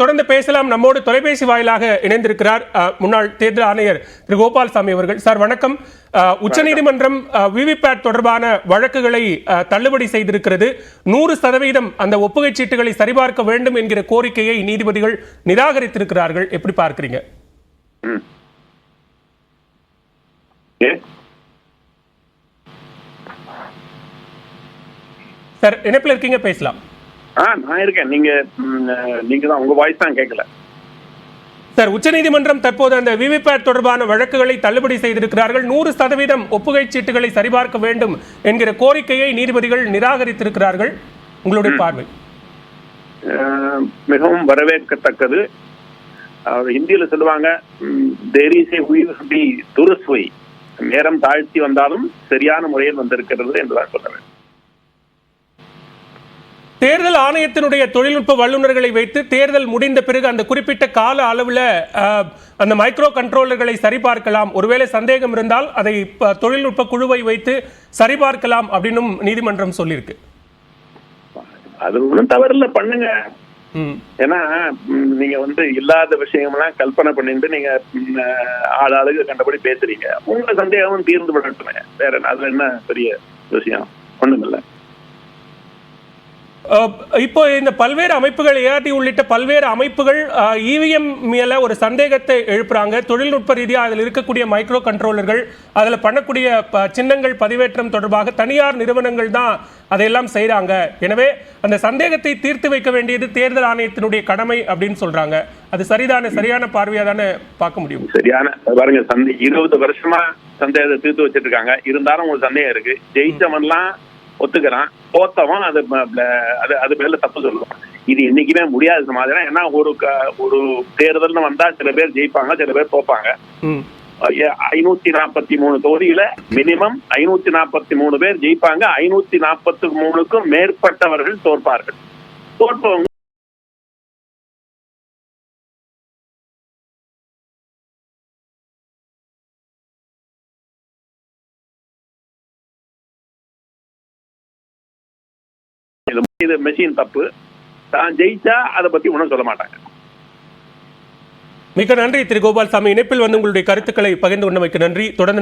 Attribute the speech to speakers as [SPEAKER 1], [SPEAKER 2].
[SPEAKER 1] தொடர்ந்து பேசலாம். நம்மோடு தொலைபேசி வாயிலாக இணைந்திருக்கிறார் முன்னாள் தேர்தல் ஆணையர் திரு கோபால்சாமி அவர்கள். சார் வணக்கம். உச்சநீதிமன்றம் விவிபேட் தொடர்பான வழக்குகளை தள்ளுபடி செய்திருக்கிறது. நூறு சதவீதம் அந்த ஒப்புகைச் சீட்டுகளை சரிபார்க்க வேண்டும் என்கிற கோரிக்கையை நீதிபதிகள் நிராகரித்திருக்கிறார்கள். எப்படி பார்க்கிறீங்க? சார் இணைப்பில் இருக்கீங்க பேசலாம்.
[SPEAKER 2] ஆ நான் இருக்கேன். நீங்க நீங்க தான். உங்க வாய்ஸ் தான் கேட்கல.
[SPEAKER 1] சார் உச்சநீதிமன்றம் தற்போது அந்த விவிபேட் தொடர்பான வழக்குகளை தள்ளுபடி செய்திருக்கிறார்கள். நூறு சதவீதம் ஒப்புகைச் சீட்டுகளை சரிபார்க்க வேண்டும் என்கிற கோரிக்கையை நீதிபதிகள் நிராகரித்திருக்கிறார்கள். உங்களுடைய பார்வை.
[SPEAKER 2] மிகவும் வரவேற்கத்தக்கது. அவர் ஹிந்தியில சொல்லுவாங்க தேர் இஸ் ஏ பி துருசுவை நேரம் தாழ்த்தி வந்தாலும் சரியான முறையில் வந்திருக்கிறது என்றுதான் சொல்றேன்
[SPEAKER 1] தேர்தல் ஆணையத்தினுடைய தொழில்நுட்ப வல்லுநர்களை வைத்து தேர்தல் முடிந்த பிறகு அந்த குறிப்பிட்ட கால அளவில் அந்த மைக்ரோ கண்ட்ரோலர்களை சரிபார்க்கலாம். ஒருவேளை சந்தேகம் இருந்தால் அதை தொழில்நுட்ப குழுவை வைத்து சரிபார்க்கலாம் அப்படின்னும் நீதிமன்றம் சொல்லியிருக்கு.
[SPEAKER 2] அது ஒன்றும் தவறில்ல பண்ணுங்க. ஏன்னா நீங்க வந்து இல்லாத விஷயம்லாம் கல்பனை பண்ணிட்டு நீங்க ஆள் ஆளுக்கு கண்டபடி பேசுறீங்க. உங்க சந்தேகமும் தீர்ந்து விடட்டுமே. வேற அதுல என்ன பெரிய விஷயம்? ஒண்ணுமில்ல.
[SPEAKER 1] இப்போ இந்த பல்வேறு அமைப்புகள் ஏஆர்டி உள்ளிட்ட பல்வேறு அமைப்புகள் இவிஎம் மேல ஒரு சந்தேகத்தை எழுப்புறாங்க. தொழில்நுட்ப ரீதியாக அதில் இருக்கக்கூடிய மைக்ரோ கண்ட்ரோலர்கள் அதில் பண்ணக்கூடிய ப- சின்னங்கள் பதிவேற்றம் தொடர்பாக தனியார் நிறுவனங்கள் தான் அதையெல்லாம் செய்கிறாங்க எனவே அந்த சந்தேகத்தை தீர்த்து வைக்க வேண்டியது தேர்தல் ஆணையத்தினுடைய கடமை அப்படின்னு சொல்றாங்க. அது சரிதான சரியான பார்வையா தானே பார்க்க முடியும்?
[SPEAKER 2] சரியான பாருங்க சந்தே இருபது வருஷமா சந்தேகத்தை தீர்த்து வச்சிட்டு இருக்காங்க. இருந்தாலும் உங்களுக்கு சந்தேகம் இருக்கு. ஜெயிச்சவன்லாம் ஒத்துக்கிறான். தோத்தவன் அது அது அது பேர்ல தப்பு சொல்லுவான். இது என்னைக்குமே முடியாது மாதிரி ஏன்னா ஒரு ஒரு தேர்தல்னு வந்தா சில பேர் ஜெயிப்பாங்க சில பேர் தோப்பாங்க. ஐநூத்தி நாற்பத்தி மூணு தொகுதியில மினிமம் ஐநூத்தி நாற்பத்தி மூணு பேர் ஜெயிப்பாங்க. ஐநூத்தி நாற்பத்தி மூணுக்கும் மேற்பட்டவர்கள் தோற்பார்கள். தோற்பவங்க இது- மெஷின் தப்பு. தான் ஜெயிச்சா அதை பத்தி ஒன்றும் சொல்ல மாட்டாங்க.
[SPEAKER 1] மிக நன்றி திரு கோபால்சாமி. இணைப்பில் வந்து உங்களுடைய கருத்துக்களை பகிர்ந்து கொண்டமைக்கு நன்றி. தொடர்ந்து